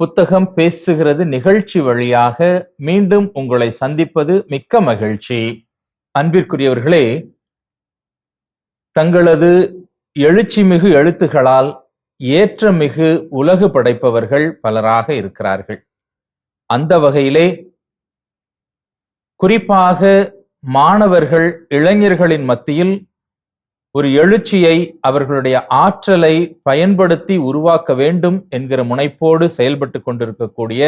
புத்தகம் பேசுகிறது நிகழ்ச்சி வழியாக மீண்டும் உங்களை சந்திப்பது மிக்க மகிழ்ச்சி. அன்பிற்குரியவர்களே தங்களது எழுச்சிமிகு எழுத்துகளால் ஏற்றமிகு உலகு படைப்பவர்கள் பலராக இருக்கிறார்கள். அந்த வகையிலே குறிப்பாக மாணவர்கள் இளைஞர்களின் மத்தியில் ஒரு எழுச்சியை அவர்களுடைய ஆற்றலை பயன்படுத்தி உருவாக்க வேண்டும் என்கிற முனைப்போடு செயல்பட்டு கொண்டிருக்கக்கூடிய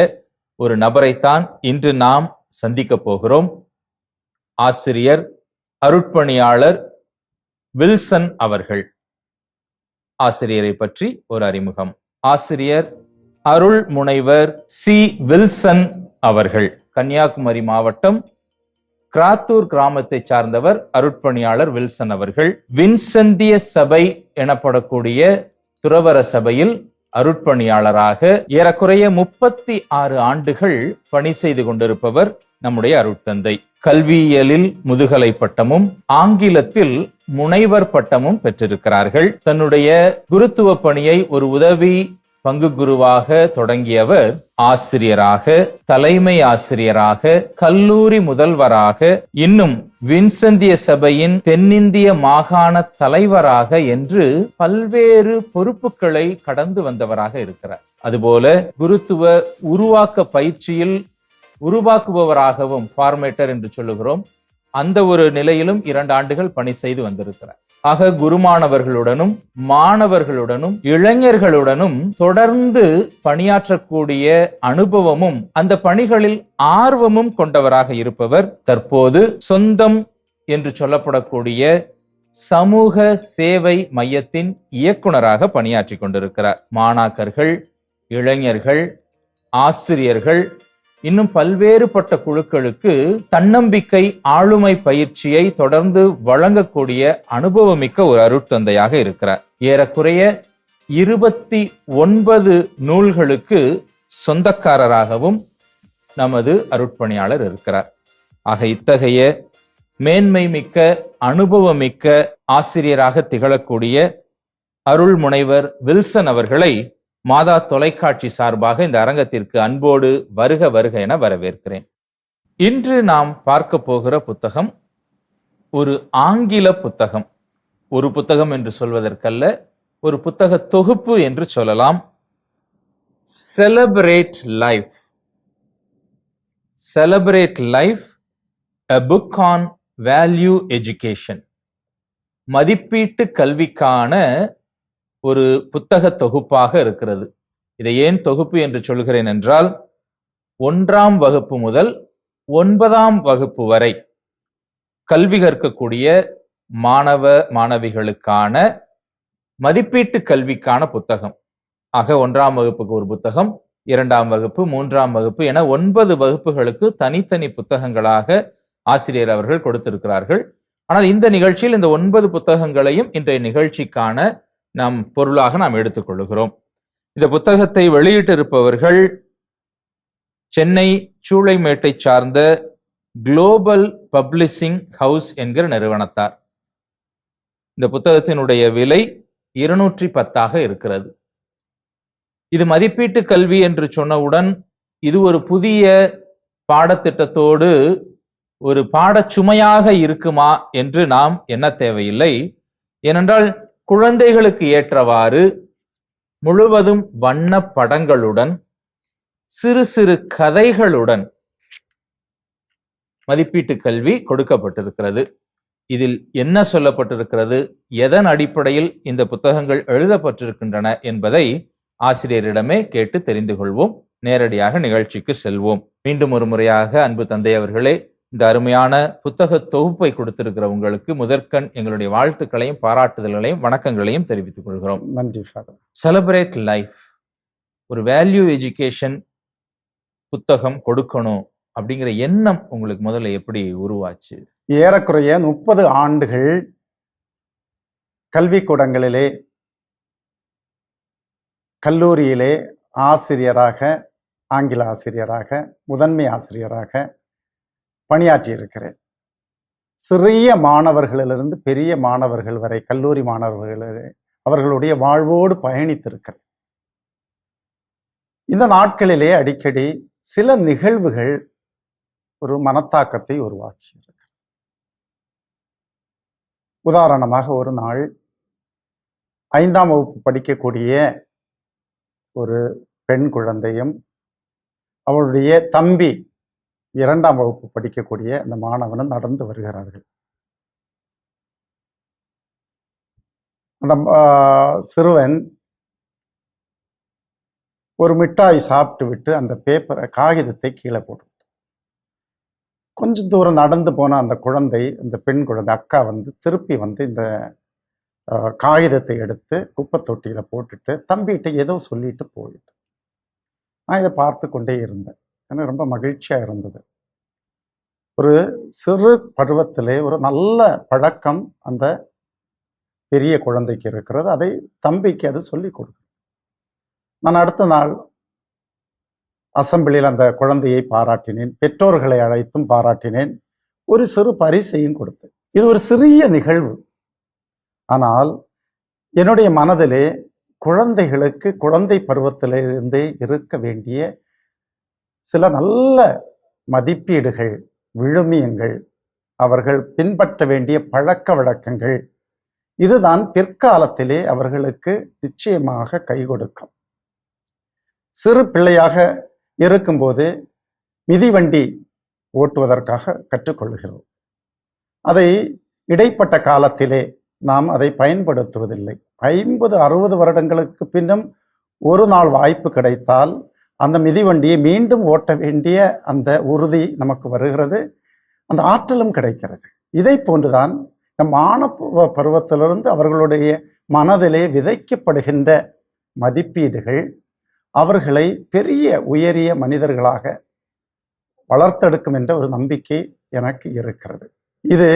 ஒரு நபரைத்தான் இன்று நாம் சந்திக்க போகிறோம். ஆசிரியர் அருட்பணியாளர் வில்சன் அவர்கள். ஆசிரியரை பற்றி ஒரு அறிமுகம். ஆசிரியர் அருள் முனைவர் சி. வில்சன் அவர்கள். கன்னியாகுமரி மாவட்டம் கிராத்தூர் கிராமத்தை சார்ந்தவர் அருட்பணியாளர் வில்சன் அவர்கள். வின்சந்திய சபை எனப்படக்கூடிய துறவர சபையில் அருட்பணியாளராக ஏறக்குறைய முப்பத்தி ஆறு ஆண்டுகள் பணி செய்து கொண்டிருப்பவர் நம்முடைய அருட்தந்தை. கல்வியியலில் முதுகலை பட்டமும் ஆங்கிலத்தில் முனைவர் பட்டமும் பெற்றிருக்கிறார்கள். தன்னுடைய குருத்துவ பணியை ஒரு உதவி பங்கு குருவாக தொடங்கியவர் ஆசிரியராக தலைமை ஆசிரியராக கல்லூரி முதல்வராக இன்னும் வின்சந்திய சபையின் தென்னிந்திய மாகாண தலைவராக என்று பல்வேறு பொறுப்புகளை கடந்து வந்தவராக இருக்கிறார். அதுபோல குருத்துவ உருவாக்க பயிற்சியில் உருவாக்குபவராகவும் ஃபார்மேட்டர் என்று சொல்லுகிறோம். அந்த ஒரு நிலையிலும் இரண்டு ஆண்டுகள் பணி செய்து வந்திருக்கிறார். ஆக குருமானவர்களுடனும் மாணவர்களுடனும் இளைஞர்களுடனும் தொடர்ந்து பணியாற்றக்கூடிய அனுபவமும் அந்த பணிகளில் ஆர்வமும் கொண்டவராக இருப்பவர் தற்போது சொந்தம் என்று சொல்லப்படக்கூடிய சமூக சேவை மையத்தின் இயக்குனராக பணியாற்றி கொண்டிருக்கிறார். மாணாக்கர்கள் இளைஞர்கள் ஆசிரியர்கள் இன்னும் பல்வேறுபட்ட குழுக்களுக்கு தன்னம்பிக்கை ஆளுமை பயிற்சியை தொடர்ந்து வழங்கக்கூடிய அனுபவமிக்க ஒரு அருட்தந்தையாக இருக்கிறார். ஏறக்குறைய இருபத்தி ஒன்பது நூல்களுக்கு சொந்தக்காரராகவும் நமது அருட்பணியாளர் இருக்கிறார். ஆக இத்தகைய மேன்மை மிக்க அனுபவமிக்க ஆசிரியராக திகழக்கூடிய அருள் முனைவர் வில்சன் அவர்களை மாதா தொலைக்காட்சி சார்பாக இந்த அரங்கத்திற்கு அன்போடு வருக வருக என வரவேற்கிறேன். இன்று நாம் பார்க்க போகிற புத்தகம் ஒரு ஆங்கில புத்தகம். ஒரு புத்தகம் என்று சொல்வதற்கல்ல ஒரு புத்தக தொகுப்பு என்று சொல்லலாம். Celebrate life celebrate life a book on value education மதிப்பீட்டு கல்விக்கான ஒரு புத்தக தொகுப்பாக இருக்கிறது. இதை ஏன் தொகுப்பு என்று சொல்கிறேன் என்றால் ஒன்றாம் வகுப்பு முதல் ஒன்பதாம் வகுப்பு வரை கல்வி கற்கக்கூடிய மாணவ மாணவிகளுக்கான மதிப்பீட்டு கல்விக்கான புத்தகம். ஆக ஒன்றாம் வகுப்புக்கு ஒரு புத்தகம் இரண்டாம் வகுப்பு மூன்றாம் வகுப்பு என ஒன்பது வகுப்புகளுக்கு தனித்தனி புத்தகங்களாக ஆசிரியர் அவர்கள் கொடுத்திருக்கிறார்கள். ஆனால் இந்த நிகழ்ச்சியில் இந்த ஒன்பது புத்தகங்களையும் இன்றைய நிகழ்ச்சிக்கான நாம் பொருளாக நாம் எடுத்துக்கொள்கிறோம். இந்த புத்தகத்தை வெளியிட்டிருப்பவர்கள் சென்னை சூளைமேட்டை சார்ந்த குளோபல் பப்ளிஷிங் ஹவுஸ் என்கிற நிறுவனத்தார். இந்த புத்தகத்தினுடைய விலை இருநூற்றி பத்தாக இருக்கிறது. இது மதிப்பீட்டு கல்வி என்று சொன்னவுடன் இது ஒரு புதிய பாடத்திட்டத்தோடு ஒரு பாடச்சுமையாக இருக்குமா என்று நாம் எண்ண தேவையில்லை. ஏனென்றால் குழந்தைகளுக்கு ஏற்றவாறு முழுவதும் வண்ண படங்களுடன் சிறு சிறு கதைகளுடன் மதிப்பீட்டு கல்வி கொடுக்கப்பட்டிருக்கிறது. இதில் என்ன சொல்லப்பட்டிருக்கிறது? எதன் அடிப்படையில் இந்த புத்தகங்கள் எழுதப்பட்டிருக்கின்றன என்பதை ஆசிரியரிடமே கேட்டு தெரிந்து கொள்வோம். நேரடியாக நிகழ்ச்சிக்கு செல்வோம். மீண்டும் ஒரு முறையாக அன்பு தந்தை அவர்களே இந்த அருமையான புத்தக தொகுப்பை கொடுத்திருக்கிற உங்களுக்கு முதற்கண் எங்களுடைய வாழ்த்துக்களையும் பாராட்டுதல்களையும் வணக்கங்களையும் தெரிவித்துக் கொள்கிறோம். நன்றி செலிப்ரேட் லைஃப் ஒரு வேல்யூ எஜுகேஷன் புத்தகம் கொடுக்கணும் அப்படிங்கிற எண்ணம் உங்களுக்கு முதல்ல எப்படி உருவாச்சு? ஏறக்குறைய முப்பது ஆண்டுகள் கல்விக்கூடங்களிலே கல்லூரியிலே ஆசிரியராக ஆங்கில ஆசிரியராக முதன்மை ஆசிரியராக பணியாற்றி இருக்கிறேன் சிறிய மாணவர்களிலிருந்து பெரிய மாணவர்கள் வரை கல்லூரி மாணவர்கள் அவர்களுடைய வாழ்வோடு பயணித்திருக்கிறேன். இந்த நாட்களிலே அடிக்கடி சில நிகழ்வுகள் ஒரு மனத்தாக்கத்தை உருவாக்கியிருக்கு உதாரணமாக ஒரு நாள் ஐந்தாம் வகுப்பு படிக்கக்கூடிய ஒரு பெண் குழந்தையும் அவளுடைய தம்பி இரண்டாம் வகுப்பு படிக்கக்கூடிய அந்த மாணவனும் நடந்து வருகிறார்கள். அந்த சிறுவன் ஒரு மிட்டாய் சாப்பிட்டு விட்டு அந்த பேப்பரை காகிதத்தை கீழே போட்டு கொஞ்சம் தூரம் நடந்து போன அந்த குழந்தை அந்த பெண் குழந்தை அக்கா வந்து திருப்பி வந்து இந்த காகிதத்தை எடுத்து குப்பை தொட்டியில் போட்டுட்டு தம்பிகிட்ட ஏதோ சொல்லிட்டு போயிட்டு. நான் இதை பார்த்து கொண்டே இருந்தேன். எனக்கு ரொம்ப மகிழ்ச்சியா இருந்தது. ஒரு சிறு பருவத்திலே ஒரு நல்ல பழக்கம் அந்த பெரிய குழந்தைக்கு இருக்கிறது. அதை தம்பிக்கு அது சொல்லிக் கொடுக்கும். நான் அடுத்த நாள் அசம்பிளியில் அந்த குழந்தையை பாராட்டினேன். பெற்றோர்களை அழைத்தும் பாராட்டினேன். ஒரு சிறு பரிசையும் கொடுத்தேன். இது ஒரு சிறிய நிகழ்வு. ஆனால் என்னுடைய மனதிலே குழந்தைகளுக்கு குழந்தை பருவத்திலிருந்தே இருக்க வேண்டிய சில நல்ல மதிப்பீடுகள் விழுமியங்கள் அவர்கள் பின்பற்ற வேண்டிய பழக்க வழக்கங்கள் இதுதான் பிற்காலத்திலே அவர்களுக்கு நிச்சயமாக கை கொடுக்கும் சிறு பிள்ளையாக இருக்கும்போது மிதிவண்டி ஓட்டுவதற்காக கற்றுக்கொள்கிறோம். அதை இடைப்பட்ட காலத்திலே நாம் அதை பயன்படுத்துவதில்லை. ஐம்பது அறுபது வருடங்களுக்கு பின்னும் ஒரு நாள் வாய்ப்பு கிடைத்தால் அந்த மிதிவண்டியை மீண்டும் ஓட்ட வேண்டிய அந்த உறுதி நமக்கு வருகிறது. அந்த ஆற்றலும் கிடைக்கிறது. இதை போன்றுதான் இந்த மாணவ பருவத்திலிருந்து அவர்களுடைய மனதிலே விதைக்கப்படுகின்ற மதிப்பீடுகள் அவர்களை பெரிய உயரிய மனிதர்களாக வளர்த்தெடுக்கும் என்ற ஒரு நம்பிக்கை எனக்கு இருக்கிறது. இது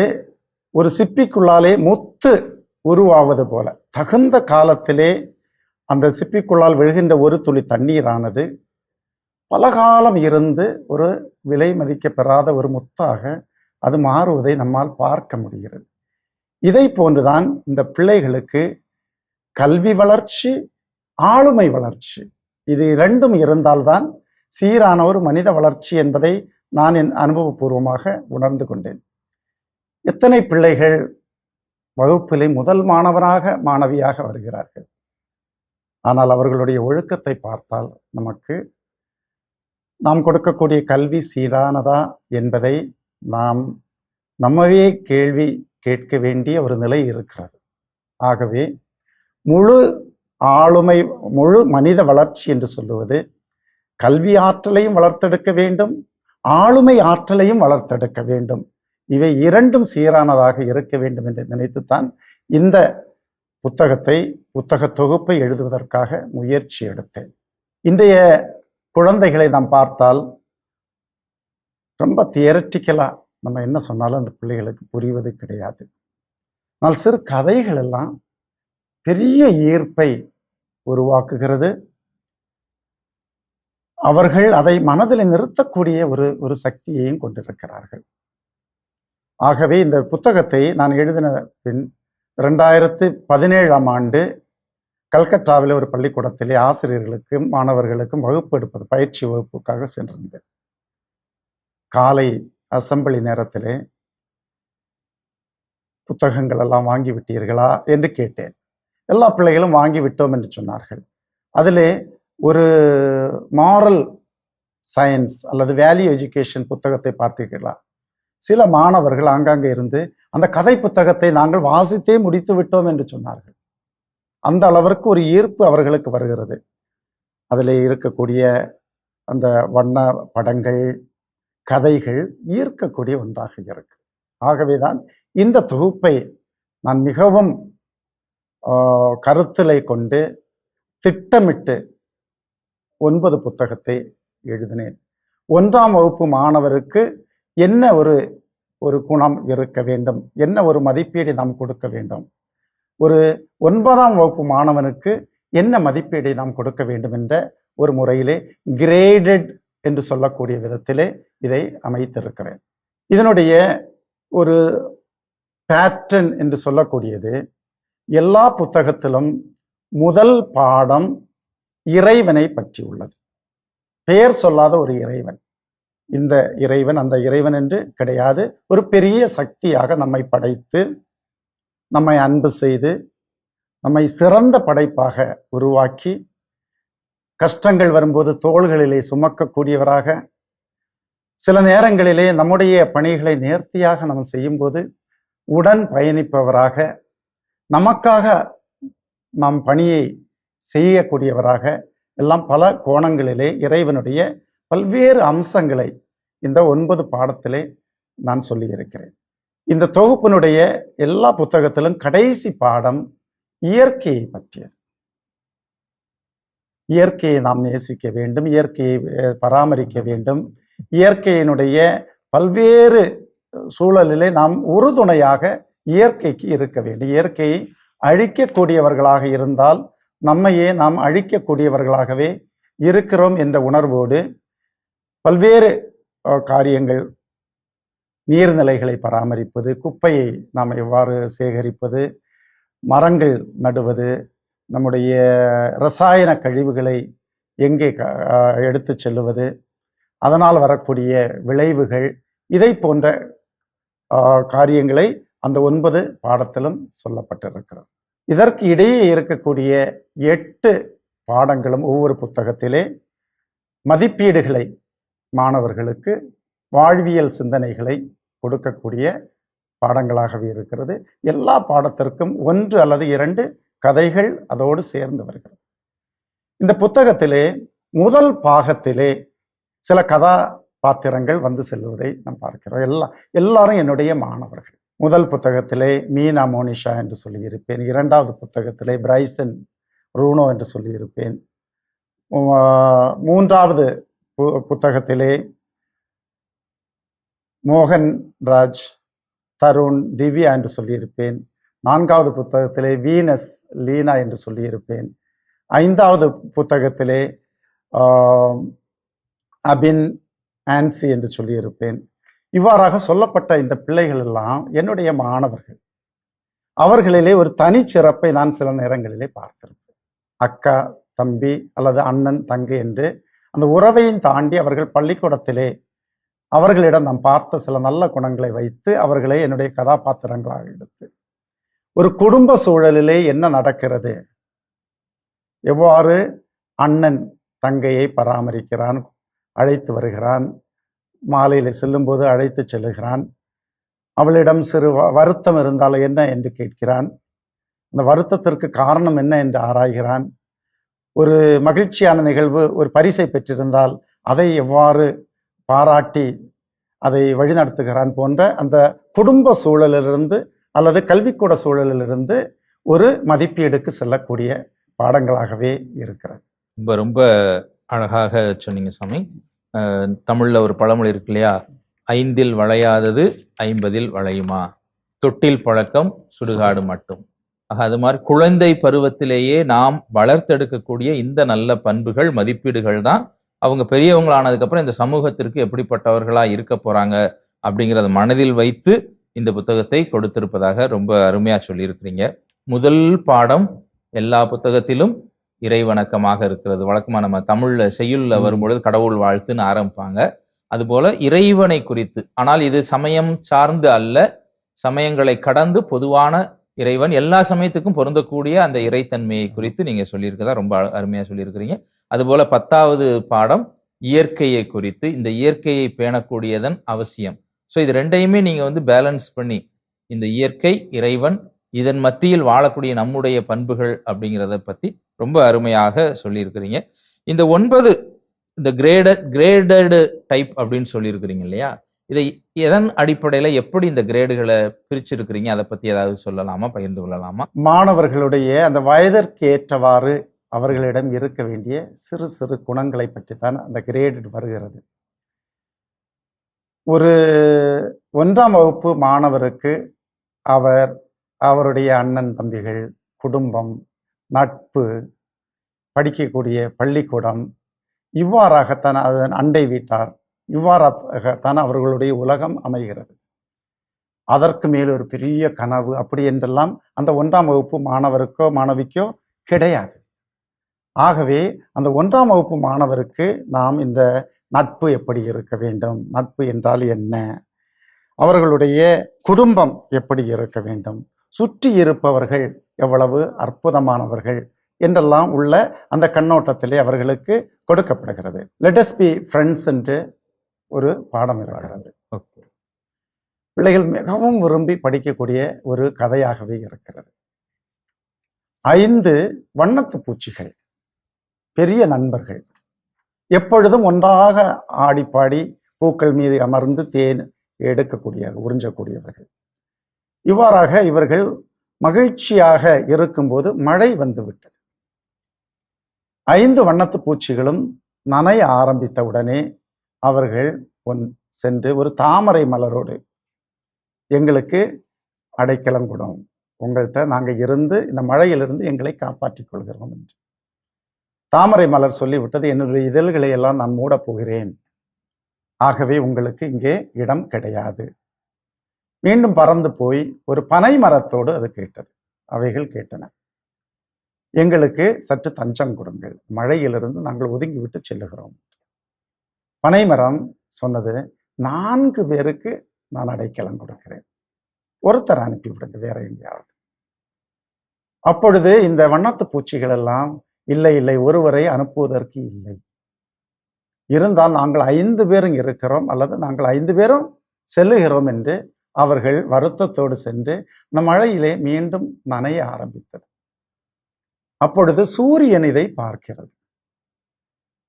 ஒரு சிப்பிக்குள்ளாலே முத்து உருவாவது போல தகுந்த காலத்திலே அந்த சிப்பிக்குள்ளால் விழுகின்ற ஒரு துளி தண்ணீரானது பல காலம் இருந்து ஒரு விலை மதிக்கப்பெறாத ஒரு முத்தாக அது மாறுவதை நம்மால் பார்க்க முடிகிறது. இதை போன்றுதான் இந்த பிள்ளைகளுக்கு கல்வி வளர்ச்சி ஆளுமை வளர்ச்சி இது இரண்டும் இருந்தால்தான் சீரான ஒரு மனித வளர்ச்சி என்பதை நான் என் அனுபவபூர்வமாக உணர்ந்து கொண்டேன். எத்தனை பிள்ளைகள் வகுப்பிலே முதல் மாணவனாக மாணவியாக வருகிறார்கள்? ஆனால் அவர்களுடைய ஒழுக்கத்தை பார்த்தால் நமக்கு நாம் கொடுக்கக்கூடிய கல்வி சீரானதா என்பதை நாம் நம்மவே கேள்வி கேட்க வேண்டிய ஒரு நிலை இருக்கிறது. ஆகவே முழு ஆளுமை முழு மனித வளர்ச்சி என்று சொல்லுவது கல்வி ஆற்றலையும் வளர்த்தெடுக்க வேண்டும் ஆளுமை ஆற்றலையும் வளர்த்தெடுக்க வேண்டும். இவை இரண்டும் சீரானதாக இருக்க வேண்டும் என்று நினைத்துத்தான் இந்த புத்தகத்தை புத்தக தொகுப்பை எழுதுவதற்காக முயற்சி எடுத்தேன். இன்றைய குழந்தைகளை நாம் பார்த்தால் ரொம்ப தியரட்டிக்கலாக நம்ம என்ன சொன்னாலும் அந்த பிள்ளைகளுக்கு புரிவது கிடையாது. ஆனால் சிறு கதைகள் எல்லாம் பெரிய ஈர்ப்பை உருவாக்குகிறது. அவர்கள் அதை மனதில் நிறுத்தக்கூடிய ஒரு ஒரு சக்தியையும் கொண்டிருக்கிறார்கள். ஆகவே இந்த புத்தகத்தை நான் எழுதின பின் ரெண்டாயிரத்து பதினேழாம் ஆண்டு கல்கட்டாவில் ஒரு பள்ளிக்கூடத்திலே ஆசிரியர்களுக்கும் மாணவர்களுக்கும் வகுப்பு எடுப்பது பயிற்சி வகுப்புக்காக சென்றிருந்தேன் காலை அசம்பிளி நேரத்திலே புத்தகங்கள் எல்லாம் வாங்கி விட்டீர்களா என்று கேட்டேன். எல்லா பிள்ளைகளும் வாங்கி விட்டோம் என்று சொன்னார்கள். அதிலே ஒரு மாரல் சயின்ஸ் அல்லது வேல்யூ எஜுகேஷன் புத்தகத்தை பார்த்தீர்களா? சில மாணவர்கள் ஆங்காங்கே இருந்து அந்த கதை புத்தகத்தை நாங்கள் வாசித்தே முடித்து விட்டோம் என்று சொன்னார்கள். அந்த அளவிற்கு ஒரு ஈர்ப்பு அவர்களுக்கு வருகிறது. அதில் இருக்கக்கூடிய அந்த வண்ண படங்கள் கதைகள் ஈர்க்கக்கூடிய ஒன்றாக இருக்கு. ஆகவேதான் இந்த தொகுப்பை நான் மிகவும் ஆஹ், கருத்திலை கொண்டு திட்டமிட்டு ஒன்பது புத்தகத்தை எழுதினேன். ஒன்றாம் வகுப்பு மாணவருக்கு என்ன ஒரு ஒரு குணம் இருக்க வேண்டும்? என்ன ஒரு மதிப்பீடு நாம் கொடுக்க வேண்டும்? ஒரு ஒன்பதாம் வகுப்பு மாணவனுக்கு என்ன மதிப்பீடை நாம் கொடுக்க வேண்டும் என்ற ஒரு முறையிலே கிரேடட் என்று சொல்லக்கூடிய விதத்திலே இதை அமைத்திருக்கிறேன். இதனுடைய ஒரு பேட்டர்ன் என்று சொல்லக்கூடியது எல்லா புத்தகத்திலும் முதல் பாடம் இறைவனை பற்றி உள்ளது. பெயர் சொல்லாத ஒரு இறைவன். இந்த இறைவன் அந்த இறைவன் என்று கிடையாது. ஒரு பெரிய சக்தியாக நம்மை படைத்து நம்மை அன்பு செய்து நம்மை சிறந்த படைப்பாக உருவாக்கி கஷ்டங்கள் வரும்போது தோள்களிலே சுமக்கக்கூடியவராக சில நேரங்களிலே நம்முடைய பணிகளை நேர்த்தியாக நம்ம செய்யும்போது உடன் பயணிப்பவராக நமக்காக நாம் பணியை செய்யக்கூடியவராக எல்லாம் பல கோணங்களிலே இறைவனுடைய பல்வேறு அம்சங்களை இந்த ஒன்பது பாடத்திலே நான் சொல்லியிருக்கிறேன். இந்த தொகுப்பினுடைய எல்லா புத்தகத்திலும் கடைசி பாடம் இயற்கையை பற்றியது. இயற்கையை நாம் நேசிக்க வேண்டும் இயற்கையை பராமரிக்க வேண்டும். இயற்கையினுடைய பல்வேறு சூழலிலே நாம் உறுதுணையாக இயற்கைக்கு இருக்க வேண்டும். இயற்கையை அழிக்கக்கூடியவர்களாக இருந்தால் நம்மையே நாம் அழிக்கக்கூடியவர்களாகவே இருக்கிறோம் என்ற உணர்வோடு பல்வேறு காரியங்கள் நீர்நிலைகளை பராமரிப்பது குப்பையை நாம் எவ்வாறு சேகரிப்பது மரங்கள் நடுவது நம்முடைய ரசாயன கழிவுகளை எங்கே க செல்லுவது அதனால் வரக்கூடிய விளைவுகள் இதை போன்ற காரியங்களை அந்த ஒன்பது பாடத்திலும் சொல்லப்பட்டிருக்கிறது. இதற்கு இடையே இருக்கக்கூடிய எட்டு பாடங்களும் ஒவ்வொரு புத்தகத்திலே மதிப்பீடுகளை மாணவர்களுக்கு வாழ்வியல் சிந்தனைகளை கொடுக்கக்கூடிய பாடங்களாகவே இருக்கிறது. எல்லா பாடத்திற்கும் ஒன்று அல்லது இரண்டு கதைகள் அதோடு சேர்ந்து வருகிறது. இந்த புத்தகத்திலே முதல் பாகத்திலே சில கதாபாத்திரங்கள் வந்து செல்வதை நாம் பார்க்கிறோம். எல்லா எல்லாரும் என்னுடைய மாணவர்கள். முதல் புத்தகத்திலே மீனா மோனிஷா என்று சொல்லியிருப்பேன். இரண்டாவது புத்தகத்திலே பிரைசன் ரூனோ என்று சொல்லியிருப்பேன். மூன்றாவது பு- புத்தகத்திலே மோகன் ராஜ் தருண் திவ்யா என்று சொல்லியிருப்பேன். நான்காவது புத்தகத்திலே வீனஸ் லீனா என்று சொல்லியிருப்பேன். ஐந்தாவது புத்தகத்திலே அபின் ஆன்சி என்று சொல்லியிருப்பேன். இவ்வாறாக சொல்லப்பட்ட இந்த பிள்ளைகள் எல்லாம் என்னுடைய மாணவர்கள். அவர்களிலே ஒரு தனிச்சிறப்பை நான் சில நேரங்களிலே பார்த்திருப்பேன். அக்கா தம்பி அல்லது அண்ணன் தங்கை என்று அந்த உறவையும் தாண்டி அவர்கள் பள்ளிக்கூடத்திலே அவர்களிடம் நாம் பார்த்த சில நல்ல குணங்களை வைத்து அவர்களை என்னுடைய கதாபாத்திரங்களாக எடுத்து ஒரு குடும்ப சூழலிலே என்ன நடக்கிறது? எவ்வாறு அண்ணன் தங்கையை பராமரிக்கிறான் அழைத்து வருகிறான் மாலையில் செல்லும்போது அழைத்து செல்லுகிறான் அவளிடம் சிறு வ- வருத்தம் இருந்தால் என்ன என்று கேட்கிறான் அந்த வருத்தத்திற்கு காரணம் என்ன என்று ஆராய்கிறான் ஒரு மகிழ்ச்சியான நிகழ்வு ஒரு பரிசை பெற்றிருந்தால் அதை எவ்வாறு பாராட்டி அதை வழிநடத்துகிறான் போன்ற அந்த குடும்ப சூழலிலிருந்து அல்லது கல்விக்கூட சூழலிலிருந்து ஒரு மதிப்பீடுக்கு செல்லக்கூடிய பாடங்களாகவே இருக்கிறது. ரொம்ப ரொம்ப அழகாக சொன்னீங்க சாமி. தமிழில் ஒரு பழமொழி இருக்கு இல்லையா? ஐந்தில் வளையாதது ஐம்பதில் வளையுமா? தொட்டில் பழக்கம் சுடுகாடு மட்டும். ஆக அது மாதிரி குழந்தை பருவத்திலேயே நாம் வளர்த்தெடுக்கக்கூடிய இந்த நல்ல பண்புகள் மதிப்பீடுகள் தான் அவங்க பெரியவங்களானதுக்கு அப்புறம் இந்த சமூகத்திற்கு எப்படிப்பட்டவர்களா இருக்க போறாங்க அப்படிங்கறத மனதில் வைத்து இந்த புத்தகத்தை கொடுத்திருப்பதாக ரொம்ப அருமையா சொல்லியிருக்கிறீங்க. முதல் பாடம் எல்லா புத்தகத்திலும் இறைவணக்கமாக இருக்கிறது. வழக்கமா நம்ம தமிழ்ல செய்யுள்ல. வரும்பொழுது கடவுள் வாழ்த்துன்னு ஆரம்பிப்பாங்க. அதுபோல இறைவனை குறித்து ஆனால் இது சமயம் சார்ந்து அல்ல சமயங்களை கடந்து பொதுவான இறைவன் எல்லா சமயத்துக்கும் பொருந்தக்கூடிய அந்த இறைத்தன்மையை குறித்து நீங்க சொல்லியிருக்கதா ரொம்ப அழ- அருமையா சொல்லியிருக்கிறீங்க. அதுபோல பத்தாவது பாடம் இயற்கையை குறித்து. இந்த இயற்கையை பேணக்கூடியதன் அவசியம். ஸோ இது ரெண்டையுமே நீங்கள் வந்து பேலன்ஸ் பண்ணி இந்த இயற்கை இறைவன் இதன் மத்தியில் வாழக்கூடிய நம்முடைய பண்புகள் அப்படிங்கிறத பற்றி ரொம்ப அருமையாக சொல்லியிருக்கிறீங்க. இந்த ஒன்பது இந்த கிரேடட் கிரேடடு டைப் அப்படின்னு சொல்லியிருக்கிறீங்க இல்லையா? இதை எதன் அடிப்படையில எப்படி இந்த கிரேடுகளை பிரிச்சிருக்கிறீங்க? அதை பத்தி ஏதாவது சொல்லலாமா? பகிர்ந்து கொள்ளலாமா? மாணவர்களுடைய அந்த வயதிற்கு ஏற்றவாறு அவர்களிடம் இருக்க வேண்டிய சிறு சிறு குணங்களை பற்றி தான் அந்த கிரேடட் வருகிறது. ஒரு ஒன்றாம் வகுப்பு மாணவருக்கு அவர் அவருடைய அண்ணன் தம்பிகள் குடும்பம் நட்பு படிக்கக்கூடிய பள்ளிக்கூடம் இவ்வாறாகத்தான் அதன் அண்டை வீட்டார் இவ்வாறாகத்தான் அவர்களுடைய உலகம் அமைகிறது. அதற்கு மேல் ஒரு பெரிய கனவு அப்படி என்றெல்லாம் அந்த ஒன்றாம் வகுப்பு மாணவருக்கோ மாணவிக்கோ கிடையாது. ஆகவே அந்த ஒன்றாம் வகுப்பு மாணவருக்கு நாம் இந்த நட்பு எப்படி இருக்க வேண்டும்? நட்பு என்றால் என்ன? அவர்களுடைய குடும்பம் எப்படி இருக்க வேண்டும்? சுற்றி இருப்பவர்கள் எவ்வளவு அற்புதமானவர்கள் என்றெல்லாம் உள்ள அந்த கண்ணோட்டத்திலே அவர்களுக்கு கொடுக்கப்படுகிறது. லெட்டஸ் பி ஃப்ரெண்ட்ஸ் என்று ஒரு பாடம் இருக்கிறது. பிள்ளைகள் மிகவும் விரும்பி படிக்கக்கூடிய ஒரு கதையாகவே இருக்கிறது. ஐந்து வண்ணத்து பூச்சிகள். பெரிய நண்பர்கள். எப்பொழுதும் ஒன்றாக ஆடிப்பாடி பூக்கள் மீது அமர்ந்து தேன் எடுக்கக்கூடிய உறிஞ்சக்கூடியவர்கள். இவ்வாறாக இவர்கள் மகிழ்ச்சியாக இருக்கும்போது மழை வந்துவிட்டது. ஐந்து வண்ணத்து பூச்சிகளும் நனைய ஆரம்பித்தவுடனே அவர்கள் ஒன் சென்று ஒரு தாமரை மலரோடு எங்களுக்கு அடைக்கலம் கொடும் உங்கள்கிட்ட நாங்கள் இருந்து இந்த மழையிலிருந்து எங்களை காப்பாற்றிக் கொள்கிறோம் என்று. தாமரை மலர் சொல்லிவிட்டது. என்னுடைய இதழ்களை எல்லாம் நான் மூடப் போகிறேன். ஆகவே உங்களுக்கு இங்கே இடம் கிடையாது. மீண்டும் பறந்து போய் ஒரு பனை மரத்தோடு அது கேட்டது. அவைகள் கேட்டன. எங்களுக்கு சற்று தஞ்சம் கொடுங்கள். மழையிலிருந்து நாங்கள் ஒதுங்கி விட்டு செல்லுகிறோம் பனைமரம் சொன்னது நான்கு பேருக்கு நான் அடைக்கலம் கொடுக்கிறேன். ஒருத்தர் அனுப்பி விடுங்க வேற எங்கேயாவது. அப்பொழுது இந்த வண்ணத்து பூச்சிகள் எல்லாம் இல்லை இல்லை ஒருவரை அனுப்புவதற்கு இல்லை. இருந்தால் நாங்கள் ஐந்து பேரும் இருக்கிறோம் அல்லது நாங்கள் ஐந்து பேரும் செல்லுகிறோம் என்று அவர்கள் வருத்தத்தோடு சென்று இந்த மழையிலே மீண்டும் நனைய ஆரம்பித்தது. அப்பொழுது சூரியன் இதை பார்க்கிறது.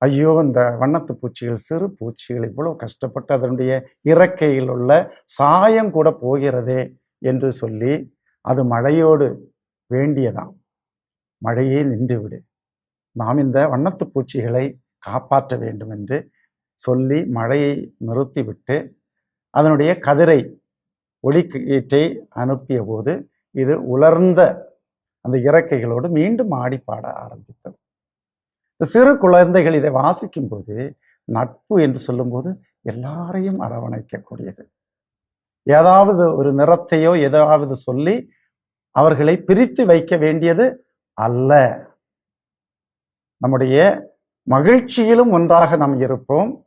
ஐயோ இந்த வண்ணத்து பூச்சிகள் சிறு பூச்சிகள் இவ்வளவு கஷ்டப்பட்டு அதனுடைய இறக்கையில் உள்ள சாயம் கூட போகிறதே என்று சொல்லி அது மழையோடு வேண்டியதாம். மழையே நின்றுவிடு. நாம் இந்த வண்ணத்து பூச்சிகளை காப்பாற்ற வேண்டும் என்று சொல்லி மழையை நிறுத்திவிட்டு அதனுடைய கதிரை ஒளிக்கீற்றை அனுப்பிய போது இது உலர்ந்த அந்த இறக்கைகளோடு மீண்டும் ஆடி பாட ஆரம்பித்தது சிறு குழந்தைகள் இதை வாசிக்கும் போது நட்பு என்று சொல்லும்போது எல்லாரையும் அரவணைக்கக்கூடியது. ஏதாவது ஒரு நிறத்தையோ ஏதாவது சொல்லி அவர்களை பிரித்து வைக்க வேண்டியது அல்ல. நம்முடைய மகிழ்ச்சியிலும் ஒன்றாக நாம் இருப்போம்.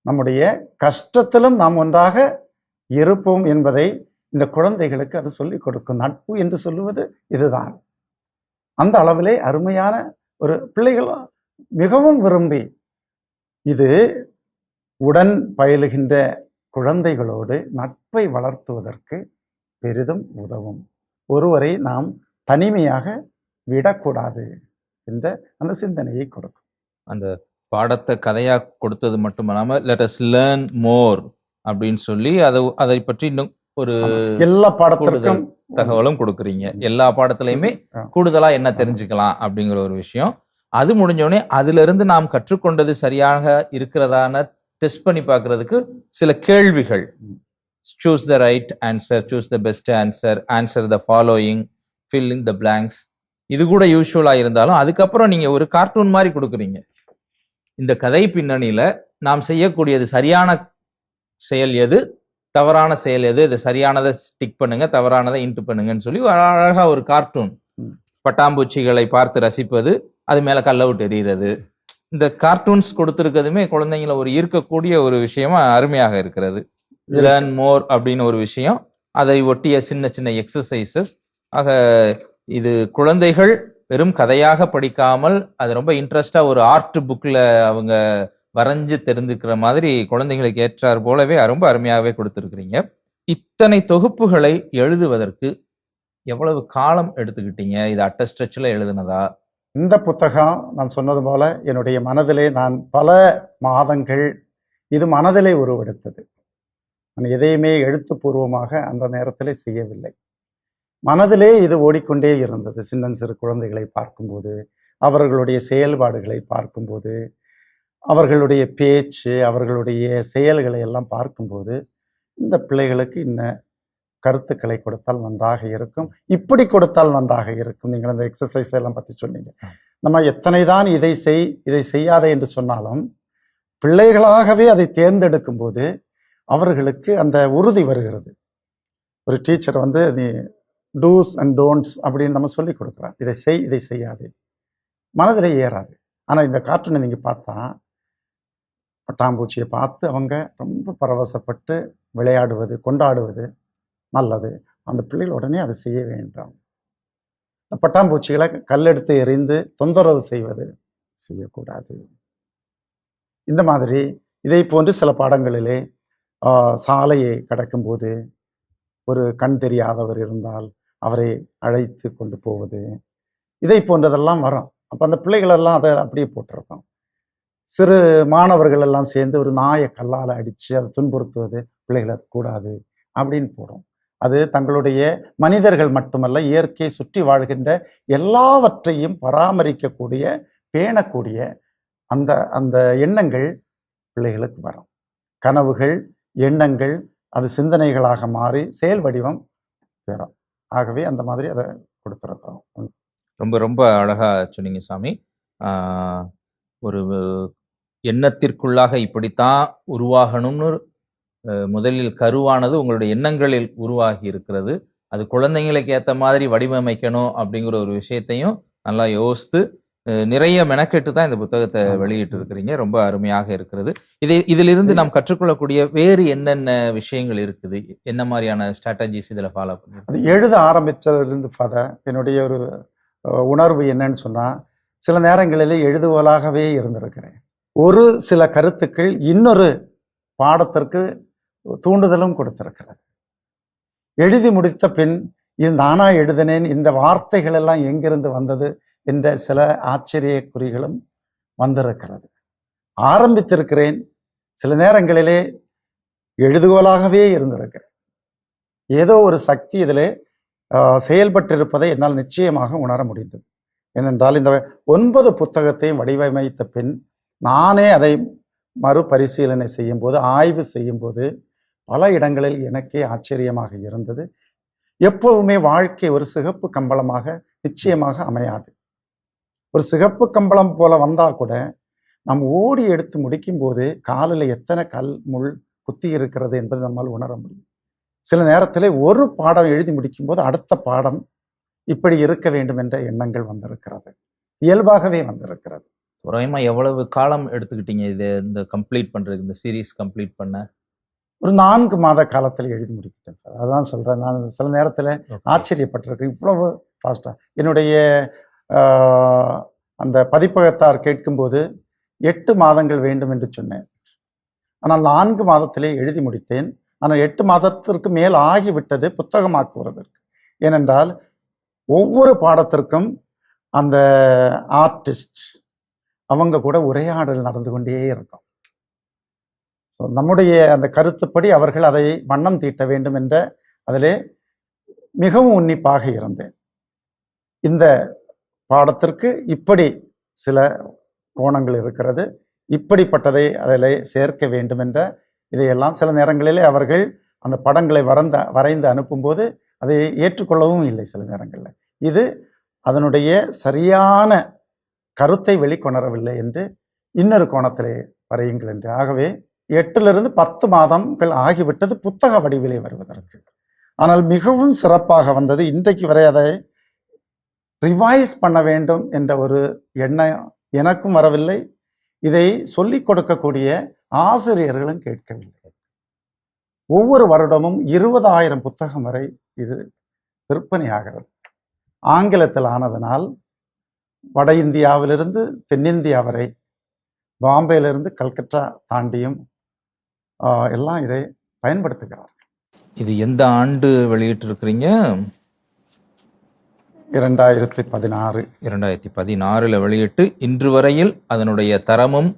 நம்முடைய கஷ்டத்திலும் நாம் ஒன்றாக இருப்போம் என்பதை இந்த குழந்தைகளுக்கு அது சொல்லிக் கொடுக்கும். நட்பு என்று சொல்லுவது இதுதான். அந்த அளவிலே அருமையான ஒரு பிள்ளைகள் மிகவும் விரும்பி இது உடன் பயிலுகின்ற குழந்தைகளோடு நட்பை வளர்த்துவதற்கு பெரிதும் உதவும். ஒருவரை நாம் தனிமையாக விடக்கூடாது. என்ற அந்த சிந்தனையை கொடுக்கும். அந்த பாடத்தை கதையா கொடுத்தது மட்டுமல்லாம லெட் அஸ் லேர்ன் மோர் அப்படின்னு சொல்லி அதை அதை பற்றி இன்னும் ஒரு எல்லா பாடத்திற்கும் தகவலும் கொடுக்குறீங்க. எல்லா பாடத்திலையுமே. கூடுதலா என்ன தெரிஞ்சுக்கலாம் அப்படிங்கிற ஒரு விஷயம். அது முடிஞ்ச உடனே அதுல இருந்து நாம் கற்றுக்கொண்டது சரியாக இருக்கிறதான டெஸ்ட் பண்ணி பார்க்கிறதுக்கு சில கேள்விகள். Choose the right answer choose the best answer answer the following fill in the blanks இது கூட யூஸ்வலா இருந்தாலும் அதுக்கப்புறம் நீங்க ஒரு கார்ட்டூன் மாதிரி கொடுக்குறீங்க. இந்த கதை பின்னணியில நாம் செய்யக்கூடியது சரியான செயல் எது? தவறான செயல் எது? இது சரியானதை ஸ்டிக் பண்ணுங்க தவறானதை இன்ட்டு பண்ணுங்கன்னு சொல்லி ஒரு அழகா ஒரு கார்ட்டூன். பட்டாம்பூச்சிகளை பார்த்து ரசிப்பது அது மேல கல்ல விட்டு எறிகிறது இந்த கார்ட்டூன்ஸ் கொடுத்துருக்கதுமே குழந்தைங்களை ஒரு ஈர்க்கக்கூடிய ஒரு விஷயமா அருமையாக இருக்கிறது. லேர்ன் மோர் அப்படின்னு ஒரு விஷயம். அதை ஒட்டிய சின்ன சின்ன எக்ஸசைசஸ் ஆக இது குழந்தைகள் வெறும் கதையாக படிக்காமல் அது ரொம்ப இன்ட்ரெஸ்டாக ஒரு ஆர்ட் புக்கில் அவங்க வரைஞ்சு தெரிஞ்சுக்கிற மாதிரி குழந்தைகளுக்கு ஏற்றார் போலவே ரொம்ப அருமையாகவே கொடுத்துருக்குறீங்க. இத்தனை தொகுப்புகளை எழுதுவதற்கு எவ்வளவு காலம் எடுத்துக்கிட்டீங்க? இது அட்டஸ்ட்ரெச்சில் எழுதுனதா? இந்த புத்தகம் நான் சொன்னது போல என்னுடைய மனதிலே நான் பல மாதங்கள் இது மனதிலே உருவெடுத்தது. நான் எதையுமே எழுத்துப்பூர்வமாக அந்த நேரத்தில் செய்யவில்லை. மனதிலே இது ஓடிக்கொண்டே இருந்தது. சின்னன் சிறு குழந்தைகளை பார்க்கும்போது அவர்களுடைய செயல்பாடுகளை பார்க்கும்போது அவர்களுடைய பேச்சு அவர்களுடைய செயல்களை எல்லாம் பார்க்கும்போது இந்த பிள்ளைகளுக்கு இன்ன கருத்துக்களை கொடுத்தால் நன்றாக இருக்கும். இப்படி கொடுத்தால் நன்றாக இருக்கும். நீங்கள் அந்த எக்ஸசைஸ் எல்லாம் பற்றி சொன்னீங்க. நம்ம எத்தனை தான் இதை செய் இதை செய்யாதே என்று சொன்னாலும் பிள்ளைகளாகவே அதை தேர்ந்தெடுக்கும் போது அவர்களுக்கு அந்த உறுதி வருகிறது. ஒரு டீச்சர் வந்து நீ டூஸ் அண்ட் டோன்ட்ஸ் அப்படின்னு நம்ம சொல்லி கொடுக்குறோம் இதை செய் இதை செய்யாது. மனதில் ஏறாது. ஆனால் இந்த கார்ட்டூனை நீங்கள் பார்த்தா பட்டாம்பூச்சியை பார்த்து அவங்க ரொம்ப பரவசப்பட்டு விளையாடுவது கொண்டாடுவது நல்லது. அந்த பிள்ளைகள் உடனே அதை செய்ய வேண்டாம். இந்த பட்டாம்பூச்சிகளை கல்லெடுத்து எறிந்து தொந்தரவு செய்வது செய்யக்கூடாது. இந்த மாதிரி இதை போன்று சில பாடங்களிலே சாலையை கடக்கும்போது ஒரு கண் தெரியாதவர் இருந்தால் அவரை அழைத்து கொண்டு போவது. இதை போன்றதெல்லாம் வரும். அப்போ அந்த பிள்ளைகளெல்லாம் அதை அப்படியே போட்டிருக்கோம். சிறு மாணவர்கள் எல்லாம் சேர்ந்து ஒரு நாயை கல்லால் அடித்து அதை துன்புறுத்துவது பிள்ளைகளை கூடாது அப்படின்னு போடும். அது தங்களுடைய மனிதர்கள் மட்டுமல்ல இயற்கை சுற்றி வாழ்கின்ற எல்லாவற்றையும் பராமரிக்கக்கூடிய பேணக்கூடிய அந்த அந்த எண்ணங்கள் பிள்ளைகளுக்கு வரும். கனவுகள் எண்ணங்கள் அது சிந்தனைகளாக மாறி செயல் வடிவம் பெறும். ஆகவே அந்த மாதிரி அதை கொடுத்துருக்குறோம் ரொம்ப ரொம்ப அழகாக சொன்னீங்க சாமி. ஒரு எண்ணத்திற்குள்ளாக இப்படித்தான் உருவாகணும்னு முதலில் கருவானது உங்களுடைய எண்ணங்களில் உருவாகி இருக்கிறது. அது குழந்தைங்களுக்கு ஏற்ற மாதிரி வடிவமைக்கணும் அப்படிங்கிற ஒரு விஷயத்தையும் நல்லா யோசித்து நிறைய மெனக்கெட்டு தான் இந்த புத்தகத்தை. வெளியிட்டு இருக்கிறீங்க ரொம்ப அருமையாக இருக்கிறது இதை இதிலிருந்து நாம் கற்றுக்கொள்ளக்கூடிய வேறு என்னென்ன விஷயங்கள் இருக்குது? என்ன மாதிரியான ஸ்ட்ராட்டஜிஸ் இதுல ஃபாலோ பண்ணி அது எழுத ஆரம்பித்ததிலிருந்து ஃபத என்னுடைய ஒரு உணர்வு என்னன்னு சொன்னால் சில நேரங்களிலே எழுதுவலாகவே இருந்திருக்கிறேன். ஒரு சில கருத்துக்கள் இன்னொரு பாடத்திற்கு தூண்டுதலும் கொடுத்திருக்கிறது. எழுதி முடித்த பின் இது நானா எழுதினேன்? இந்த வார்த்தைகள் எல்லாம் எங்கிருந்து வந்தது? என்ற சில ஆச்சரிய குறிகளும் வந்திருக்கிறது. ஆரம்பித்திருக்கிறேன் சில நேரங்களிலே எழுதுகோலாகவே இருந்திருக்கிறேன். ஏதோ ஒரு சக்தி இதில் ஆஹ், செயல்பட்டிருப்பதை என்னால் நிச்சயமாக உணர முடிந்தது. ஏனென்றால் இந்த ஒன்பது புத்தகத்தையும் வடிவமைத்த பின் நானே அதை மறுபரிசீலனை செய்யும்போது ஆய்வு செய்யும்போது பல இடங்களில் எனக்கே ஆச்சரியமாக இருந்தது. எப்பவுமே வாழ்க்கை ஒரு சிகப்பு கம்பளமாக நிச்சயமாக அமையாது. ஒரு சிகப்பு கம்பளம் போல வந்தா கூட நாம் ஓடி எடுத்து முடிக்கும்போது காலில் எத்தனை கல் முள் குத்தி இருக்கிறது என்பதை நம்மால் உணர முடியும். சில நேரத்தில் ஒரு பாடம் எழுதி முடிக்கும்போது அடுத்த பாடம் இப்படி இருக்க வேண்டும் என்ற எண்ணங்கள் வந்திருக்கிறது. இயல்பாகவே வந்திருக்கிறது. தோராயமா எவ்வளவு காலம் எடுத்துக்கிட்டீங்க இது இந்த கம்ப்ளீட் பண்றதுக்கு இந்த சீரீஸ் கம்ப்ளீட் பண்ண? ஒரு நான்கு மாத காலத்தில் எழுதி முடித்துட்டேன் சார். அதான் சொல்றேன். நான் சில நேரத்தில் ஆச்சரியப்பட்டிருக்கேன். இவ்வளவு ஃபாஸ்ட்டாக என்னுடைய அந்த பதிப்பகத்தார் கேட்கும்போது எட்டு மாதங்கள் வேண்டும் என்று சொன்னேன். ஆனால் நான்கு மாதத்திலே எழுதி முடித்தேன். ஆனால் எட்டு மாதத்திற்கு மேல் ஆகிவிட்டது புத்தகமாக்குவதற்கு. ஏனென்றால் ஒவ்வொரு பாடத்திற்கும் அந்த ஆர்டிஸ்ட் அவங்க கூட உரையாடல் நடந்து கொண்டே இருக்கும். ஸோ நம்முடைய அந்த கருத்துப்படி அவர்கள் அதை வண்ணம் தீட்ட வேண்டும் என்ற அதிலே மிகவும் உன்னிப்பாக இருந்தேன். இந்த பாடத்திற்கு இப்படி சில கோணங்கள் இருக்கிறது. இப்படிப்பட்டதை அதில் சேர்க்க வேண்டும் என்ற இதையெல்லாம் சில நேரங்களிலே அவர்கள் அந்த படங்களை வரைந்த வரைந்து அனுப்பும்போது அதை ஏற்றுக்கொள்ளவும் இல்லை சில நேரங்களில். இது அதனுடைய சரியான கருத்தை வெளிக்கொணரவில்லை என்று இன்னொரு கோணத்திலே வரையுங்கள் என்று. ஆகவே எட்டிலிருந்து பத்து மாதங்கள் ஆகிவிட்டது புத்தக வடிவிலே வருவதற்கு. ஆனால் மிகவும் சிறப்பாக வந்தது. இன்றைக்கு வரை அதை ரிவைஸ் பண்ண வேண்டும் என்ற ஒரு எண்ணம் எனக்கும் வரவில்லை. இதை சொல்லிக் கொடுக்கக்கூடிய ஆசிரியர்களும் கேட்கவில்லை. ஒவ்வொரு வருடமும் இருபதாயிரம் புத்தகம் வரை இது விற்பனையாகிறது. ஆங்கிலத்தில் ஆனதனால் வட இந்தியாவிலிருந்து தென்னிந்தியா வரை பாம்பேயிலிருந்து கல்கட்டா தாண்டியும் எல்லாம் இதை பயன்படுத்துகிறார் இது எந்த ஆண்டு வெளியிட்டிருக்கிறீங்க? இரண்டாயிரத்தி பதினாறு. இரண்டாயிரத்தி பதினாறுல வெளியிட்டு இன்று வரையில் அதனுடைய தரமும்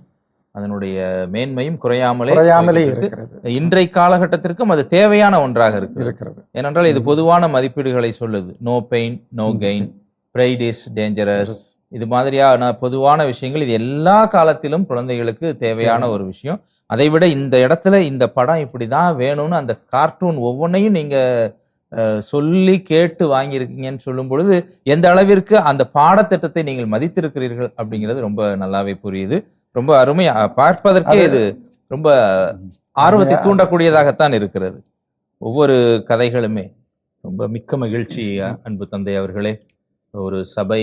அதனுடைய மேன்மையும் குறையாமலே குறையாமலே. இருக்கிறது. இன்றைய காலகட்டத்திற்கும் அது தேவையான ஒன்றாக இருக்கு இருக்கிறது. ஏனென்றால் இது பொதுவான மதிப்பீடுகளை சொல்லுது. No pain no gain pride is dangerous இது மாதிரியான பொதுவான விஷயங்கள் இது எல்லா காலத்திலும் குழந்தைகளுக்கு தேவையான தேவை. ஒரு விஷயம். அதை விட இந்த இடத்துல இந்த படம் இப்படிதான் வேணும்னு அந்த கார்ட்டூன் ஒவ்வொன்றையும் நீங்க அஹ், சொல்லி கேட்டு வாங்கியிருக்கீங்கன்னு சொல்லும் பொழுது எந்த அளவிற்கு அந்த பாடத்திட்டத்தை நீங்கள் மதித்திருக்கிறீர்கள் அப்படிங்கிறது ரொம்ப நல்லாவே புரியுது. ரொம்ப அருமையா பார்ப்பதற்கே அது- இது ரொம்ப ஆர்வத்தை தூண்டக்கூடியதாகத்தான் இருக்கிறது. ஒவ்வொரு கதைகளுமே ரொம்ப மிக்க மகிழ்ச்சி அன்பு தந்தை அவர்களே. ஒரு சபை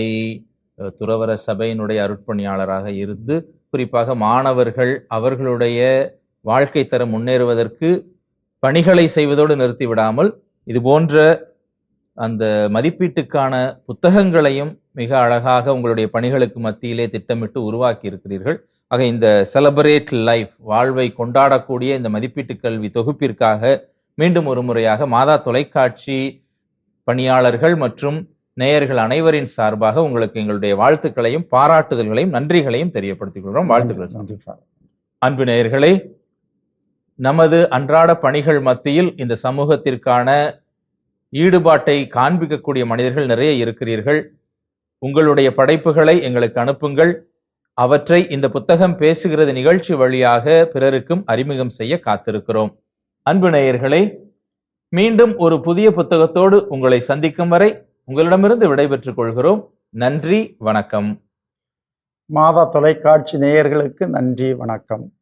அஹ், துறவற சபையினுடைய அருட்பணியாளராக இருந்து குறிப்பாக மாணவர்கள் அவர்களுடைய வாழ்க்கை தரம் முன்னேறுவதற்கு பணிகளை செய்வதோடு நிறுத்தி விடாமல் இது போன்ற அந்த மதிப்பீட்டுக்கான புத்தகங்களையும் மிக அழகாக உங்களுடைய பணிகளுக்கு மத்தியிலே திட்டமிட்டு உருவாக்கி இருக்கிறீர்கள் ஆக இந்த செலபரேட் லைஃப் வாழ்வை கொண்டாடக்கூடிய இந்த மதிப்பீட்டு கல்வி தொகுப்பிற்காக மீண்டும் ஒரு முறையாக மாதா தொலைக்காட்சி பணியாளர்கள் மற்றும் நேயர்கள் அனைவரின் சார்பாக உங்களுக்கு எங்களுடைய வாழ்த்துக்களையும் பாராட்டுதல்களையும் நன்றிகளையும் தெரியப்படுத்திக் கொள்கிறோம். வாழ்த்துக்கள். அன்பு நேயர்களே நமது அன்றாட பணிகள் மத்தியில் இந்த சமூகத்திற்கான ஈடுபாட்டை காண்பிக்கக்கூடிய மனிதர்கள் நிறைய இருக்கிறீர்கள். உங்களுடைய படைப்புகளை எங்களுக்கு அனுப்புங்கள். அவற்றை இந்த புத்தகம் பேசுகிறது நிகழ்ச்சி வழியாக பிறருக்கும் அறிமுகம் செய்ய காத்திருக்கிறோம். அன்பு நேயர்களே மீண்டும் ஒரு புதிய புத்தகத்தோடு உங்களை சந்திக்கும் வரை உங்களிடமிருந்து விடைபெற்றுக் கொள்கிறோம். நன்றி வணக்கம். மாதா தொலைக்காட்சி நேயர்களுக்கு நன்றி வணக்கம்.